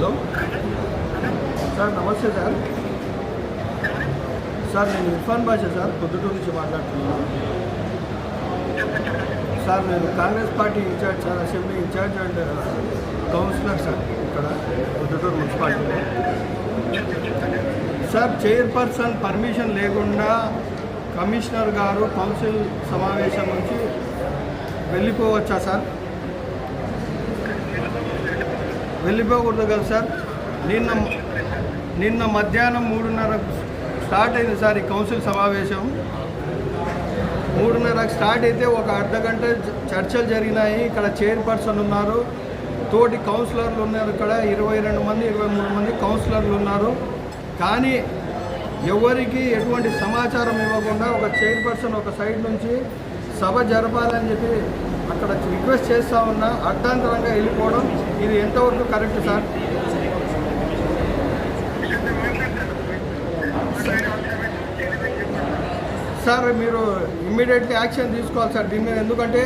Hello. Sir నమస్తే sir. Sir నేను Irfan Basha sir Proddatur నుంచి మాట్లాడుతున్నాను. సార్ నేను Congress party in-charge sir assembly in-charge and councillor sir ఇక్కడ పొద్దుటూరు మున్సిపాలిటీలో. సార్ చైర్పర్సన్ పర్మిషన్ లేకుండా కమిషనర్ గారు కౌన్సిల్ సమావేశం నుంచి వెళ్ళిపోవచ్చా సార్? వెళ్ళిపోకూడదు కదా సార్. నిన్న నిన్న మధ్యాహ్నం మూడున్నరకు స్టార్ట్ అయింది సార్ ఈ కౌన్సిల్ సమావేశం. మూడున్నరకు స్టార్ట్ అయితే ఒక అర్ధ గంట చర్చలు జరిగినాయి. ఇక్కడ చైర్పర్సన్ ఉన్నారు. తోటి కౌన్సిలర్లు ఉన్నారు ఇక్కడ. ఇరవై రెండు మంది ఇరవై మూడు మంది కౌన్సిలర్లు ఉన్నారు. కానీ ఎవరికి ఎటువంటి సమాచారం ఇవ్వకుండా ఒక చైర్పర్సన్ ఒక సైడ్ నుంచి సభ జరపాలని చెప్పి అక్కడ రిక్వెస్ట్ చేస్తూ ఉన్నా. అర్థాంతరంగా వెళ్ళిపోవడం. ఇది ఎంతవరకు కరెక్ట్ సార్? సార్ మీరు ఇమ్మీడియట్లీ యాక్షన్ తీసుకోవాలి సార్ దీని మీద. ఎందుకంటే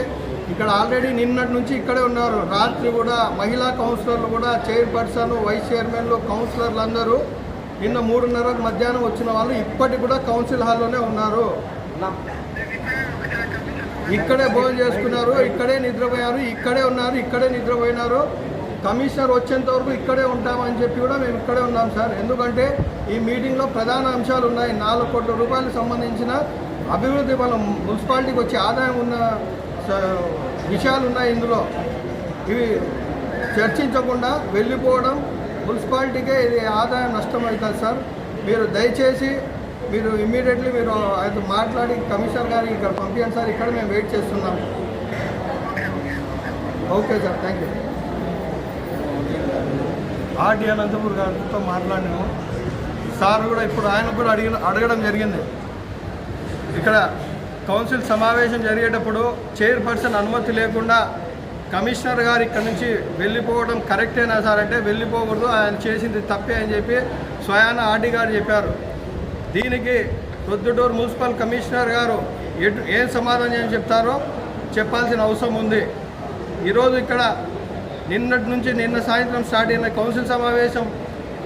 ఇక్కడ ఆల్రెడీ నిన్నటి నుంచి ఇక్కడే ఉన్నారు. రాత్రి కూడా మహిళా కౌన్సిలర్లు కూడా చైర్పర్సన్ వైస్ చైర్మన్లు కౌన్సిలర్లు అందరూ నిన్న మూడున్నర మధ్యాహ్నం వచ్చిన వాళ్ళు ఇప్పటికి కూడా కౌన్సిల్ హాల్లోనే ఉన్నారు. ఇక్కడే భోజనం చేసుకున్నారు ఇక్కడే నిద్రపోయారు ఇక్కడే ఉన్నారు ఇక్కడే నిద్రపోయినారు. కమిషనర్ వచ్చేంత వరకు ఇక్కడే ఉంటామని చెప్పి కూడా మేము ఇక్కడే ఉన్నాం సార్. ఎందుకంటే ఈ మీటింగ్లో ప్రధాన అంశాలు ఉన్నాయి. నాలుగు కోట్ల రూపాయలకు సంబంధించిన అభివృద్ధి మనం మున్సిపాలిటీకి వచ్చే ఆదాయం ఉన్న స- విషయాలు ఉన్నాయి ఇందులో. ఇవి చర్చించకుండా వెళ్ళిపోవడం మున్సిపాలిటీకే ఇది ఆదాయం నష్టం అవుతుంది సార్. మీరు దయచేసి మీరు ఇమ్మీడియట్లీ మీరు అయితే మాట్లాడి కమిషనర్ గారికి ఇక్కడ పంపించండి సార్. ఇక్కడ మేము వెయిట్ చేస్తున్నాం. Okay sir thank you. RD Anantapur గారితో మాట్లాడినాము. సార్ కూడా ఇప్పుడు ఆయన కూడా అడిగిన అడగడం జరిగింది. ఇక్కడ కౌన్సిల్ సమావేశం జరిగేటప్పుడు చైర్పర్సన్ అనుమతి లేకుండా కమిషనర్ గారు ఇక్కడ నుంచి వెళ్ళిపోవడం కరెక్టేనా సార్ అంటే వెళ్ళిపోకూడదు ఆయన చేసింది తప్పే అని చెప్పి స్వయాన ఆర్డీ గారు చెప్పారు. దీనికి ప్రొద్దుటూరు మున్సిపల్ కమిషనర్ గారు ఎటు ఏం సమాధానం చెప్తారో చెప్పాల్సిన అవసరం ఉంది. ఈరోజు ఇక్కడ నిన్నటి నుంచి నిన్న సాయంత్రం స్టార్ట్ అయిన కౌన్సిల్ సమావేశం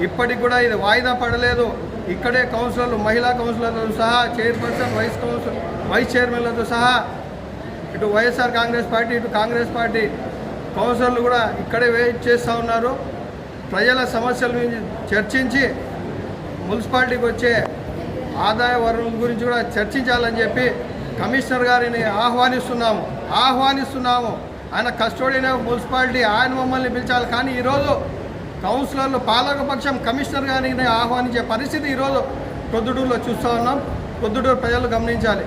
ఇప్పటికి కూడా ఇది వాయిదా పడలేదు. ఇక్కడే కౌన్సిలర్లు మహిళా కౌన్సిలర్లతో సహా చైర్పర్సన్ వైస్ కౌన్సిల్ వైస్ చైర్మన్లతో సహా ఇటు వైఎస్ఆర్ కాంగ్రెస్ పార్టీ ఇటు కాంగ్రెస్ పార్టీ కౌన్సిలర్లు కూడా ఇక్కడే వెయిట్ చేస్తూ ఉన్నారు. ప్రజల సమస్యల గురించి చర్చించి మున్సిపాలిటీకి వచ్చే ఆదాయ వనరుల గురించి కూడా చర్చించాలని చెప్పి కమిషనర్ గారిని ఆహ్వానిస్తున్నాము. ఆహ్వానిస్తున్నాము. ఆయన కస్టోడియన్ ఆఫ్ మున్సిపాలిటీ ఆయన మమ్మల్ని పిలిచాలి కానీ ఈరోజు కౌన్సిలర్లు పాలకపక్షం కమిషనర్ గారిని ఆహ్వానించే పరిస్థితి ఈరోజు ప్రొద్దుటూరులో చూస్తూ ఉన్నాం. ప్రొద్దుటూరు ప్రజలు గమనించాలి.